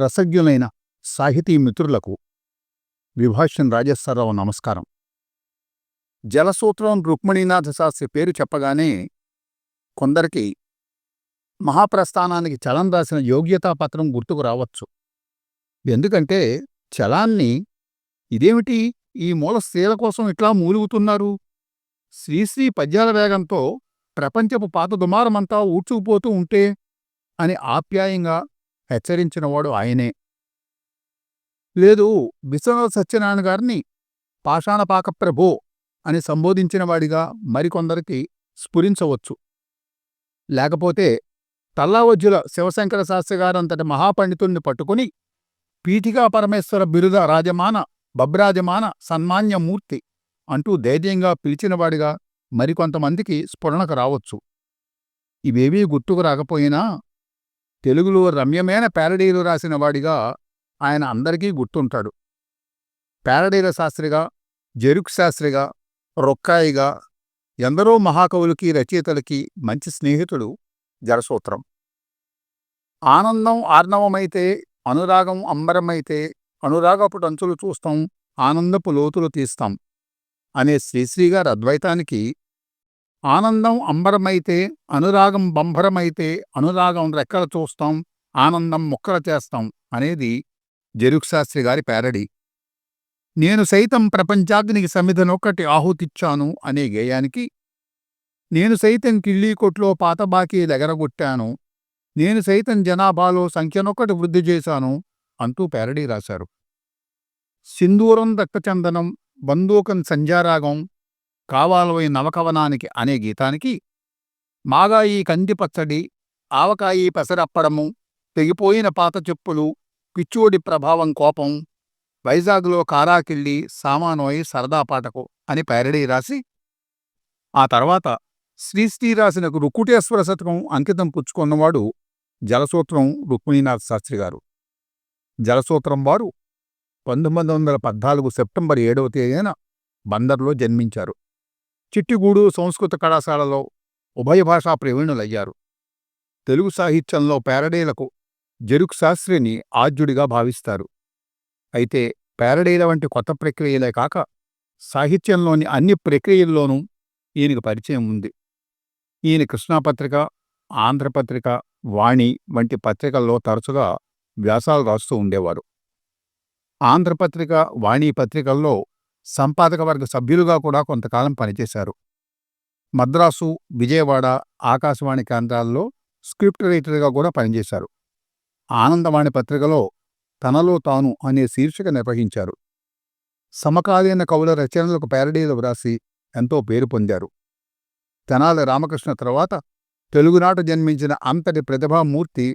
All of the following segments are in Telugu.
రసజ్ఞులైన సాహితీ మిత్రులకు విభాషన్ రాజేశ్వరరావు నమస్కారం. జలసూత్రం రుక్మిణీనాథ శాస్త్రి పేరు చెప్పగానే కొందరికి మహాప్రస్థానానికి చలం రాసిన యోగ్యతాపత్రం గుర్తుకు రావచ్చు. ఎందుకంటే చలాన్ని ఇదేమిటి ఈ మూల స్త్రీల కోసం ఇట్లా మూలుగుతున్నారు? శ్రీశ్రీ పద్యాల వేగంతో ప్రపంచపు పాత దుమారమంతా ఊడ్చుకుపోతూ ఉంటే అని ఆప్యాయంగా హెచ్చరించినవాడు ఆయనే. లేదు విశ్వనాథ సత్యనారాయణ గారిని పాషాణపాక ప్రభో అని సంబోధించినవాడిగా మరికొందరికి స్ఫురించవచ్చు. లేకపోతే తల్లావజ్జుల శివశంకర శాస్త్రి గారంతటి మహాపండితుణ్ణి పట్టుకుని పీఠికా పరమేశ్వర బిరుద రాజమాన బబ్రాజమాన సన్మాన్యమూర్తి అంటూ ధైర్యంగా పిలిచినవాడిగా మరికొంతమందికి స్ఫురణకు రావచ్చు. ఇవేవీ గుర్తుకు రాకపోయినా తెలుగులో రమ్యమైన ప్యారడీలు రాసిన వాడిగా ఆయన అందరికీ గుర్తుంటాడు. ప్యారడీల శాస్త్రిగా జరుక్ శాస్త్రిగా రొక్కాయిగా ఎందరో మహాకవులకి రచయితలకి మంచి స్నేహితుడు జరసూత్రం ఆనందం ఆర్ణవమైతే అనురాగం అంబరమైతే అనురాగపు టంచులు చూస్తాం ఆనందపు లోతులు తీస్తాం అనే శ్రీశ్రీగారి అద్వైతానికి ఆనందం అంబరమైతే అనురాగం బంభరమైతే అనురాగం రెక్కల చూస్తాం ఆనందం ముక్కల చేస్తాం అనేది జరుక్శాస్త్రి గారి పేరడి. నేను సైతం ప్రపంచాగ్నికి సమిధనొక్కటి ఆహుతిచ్చాను అనే గేయానికి నేను సైతం కిళ్ళీకొట్లో పాత దగరగొట్టాను నేను సైతం జనాభాలో సంఖ్యనొక్కటి వృద్ధి చేశాను అంటూ పేరడీ రాశారు. సింధూరం రక్తచందనం బందూకం సంజారాగం కావాలవై నవకవనానికి అనే గీతానికి మాగాయి కంది పచ్చడి ఆవకాయి పెసరప్పడము తెగిపోయిన పాత చెప్పులు పిచ్చోడి ప్రభావం కోపం వైజాగ్లో కారాకిళ్ళి సామానోయి సరదా పాటకు అని పేరడీ రాసి ఆ తర్వాత శ్రీశ్రీ రాసిన రుక్కుటేశ్వర శతకం అంకితం పుచ్చుకున్నవాడు జలసూత్రం రుక్మిణీనాథ్ శాస్త్రి గారు. జలసూత్రం వారు పంతొమ్మిది వందల పద్నాలుగు సెప్టెంబర్ ఏడవ తేదీన బందర్లో జన్మించారు. చిట్టిగూడు సంస్కృత కళాశాలలో ఉభయ భాషా ప్రవీణులయ్యారు తెలుగు సాహిత్యంలో పేరడేలకు జరుక్ శాస్త్రిని ఆద్యుడిగా భావిస్తారు. అయితే పేరడేల వంటి కొత్త ప్రక్రియలే కాక సాహిత్యంలోని అన్ని ప్రక్రియల్లోనూ ఈయనకు పరిచయం ఉంది. ఈయన కృష్ణాపత్రిక ఆంధ్రపత్రిక వాణి వంటి పత్రికల్లో తరచుగా వ్యాసాలు రాస్తూ ఉండేవారు. ఆంధ్రపత్రిక వాణి పత్రికల్లో సంపాదక వర్గ సభ్యులుగా కూడా కొంతకాలం పనిచేశారు. మద్రాసు విజయవాడ ఆకాశవాణి కేంద్రాల్లో స్క్రిప్ట్ రైటర్గా కూడా పనిచేశారు. ఆనందవాణి పత్రికలో తనలో తాను అనే శీర్షిక నిర్వహించారు. సమకాలీన కవుల రచనలకు ప్యారడీలు వ్రాసి ఎంతో పేరు పొందారు. తెనాలి రామకృష్ణ తర్వాత తెలుగునాట జన్మించిన అంతటి ప్రతిభామూర్తి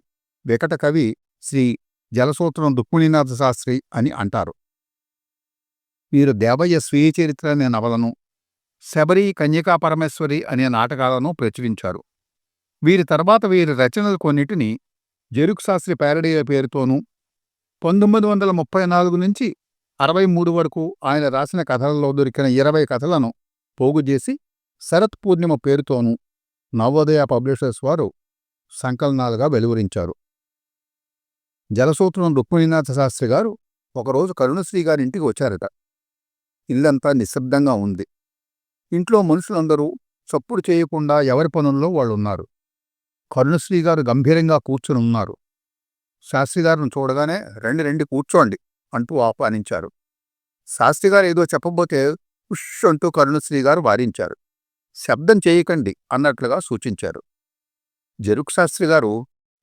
వికట కవి శ్రీ జలసూత్రం రుక్మిణీనాథ శాస్త్రి అని అంటారు. వీరు దేవయ్య స్వీయ చరిత్ర అనే నవలను శబరి కన్యకా పరమేశ్వరి అనే నాటకాలను ప్రచురించారు. వీరి తర్వాత వీరి రచనలు కొన్నిటిని జరుక్ శాస్త్రి ప్యారడీల పేరుతోనూ పంతొమ్మిది వందల ముప్పై నాలుగు నుంచి అరవై మూడు వరకు ఆయన రాసిన కథలలో దొరికిన ఇరవై కథలను పోగుచేసి శరత్ పూర్ణిమ పేరుతోనూ నవోదయ పబ్లిషర్స్ వారు సంకలనాలుగా వెలువరించారు. జలసూత్రం రుక్మిణీనాథ శాస్త్రి గారు ఒకరోజు కరుణశ్రీ గారింటికి వచ్చారట. ఇల్లంతా నిశ్శబ్దంగా ఉంది. ఇంట్లో మనుషులందరూ చప్పుడు చేయకుండా ఎవరి పనుల్లో వాళ్ళున్నారు. కరుణశ్రీ గారు గంభీరంగా కూర్చుని ఉన్నారు. శాస్త్రిగారిని చూడగానే రెండు రెండు కూర్చోండి అంటూ ఆహ్వానించారు. శాస్త్రిగారు ఏదో చెప్పబోతే ఉష్ అంటూ కరుణశ్రీ గారు వారించారు. శబ్దం చేయకండి అన్నట్లుగా సూచించారు. జరుక్ శాస్త్రి గారు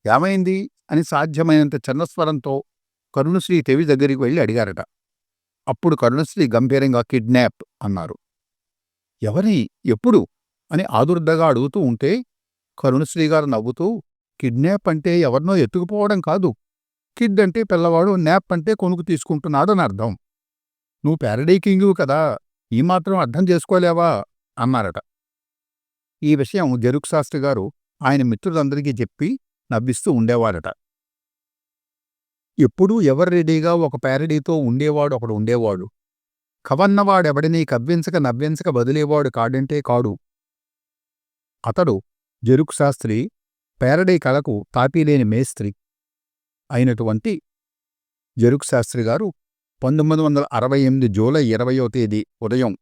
ఏమైంది? అని సాధ్యమైనంత చిన్నస్వరంతో కరుణశ్రీ తెవి దగ్గరికి వెళ్ళి అడిగారట. అప్పుడు కరుణశ్రీ గంభీరంగా కిడ్నాప్ అన్నారు. ఎవరి? ఎప్పుడు? అని ఆదుర్దగా అడుగుతూ ఉంటే కరుణశ్రీ గారు నవ్వుతూ కిడ్నాప్ అంటే ఎవరినో ఎత్తుకుపోవడం కాదు. కిడ్ అంటే పిల్లవాడు న్యాప్ అంటే కొనుక్కు తీసుకుంటున్నాడని అర్థం నువ్వు ప్యారడీ కింగు కదా ఈ మాత్రం అర్థం చేసుకోలేవా? అన్నారట. ఈ విషయం జరుక్ శాస్త్రి గారు ఆయన మిత్రులందరికీ చెప్పి నవ్విస్తూ ఉండేవారట. ఎప్పుడూ ఎవరు రెడీగా ఒక ప్యారడీతో ఉండేవాడు ఒకడు ఉండేవాడు. కవన్నవాడెవడినీ కవ్వించక నవ్వించక బదిలేవాడు కాడంటే కాడు. అతడు జరుకు శాస్త్రి పేరడీ కళకు తాపీలేని మేస్త్రి అయినటువంటి జరుకు శాస్త్రి గారు పంతొమ్మిది వందల అరవై ఎనిమిది జూలై ఇరవయో తేదీ ఉదయం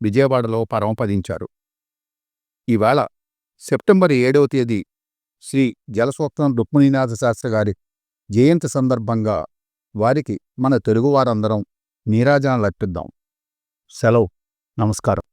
విజయవాడలో పరమపదించారు. ఈవేళ సెప్టెంబర్ ఏడవ తేదీ శ్రీ జలసూక్తం రుక్మిణీనాథ శాస్త్రి గారి జయంతి సందర్భంగా వారికి మన తెలుగువారందరం నీరాజనాలు అర్పిద్దాం. సెలవు. నమస్కారం.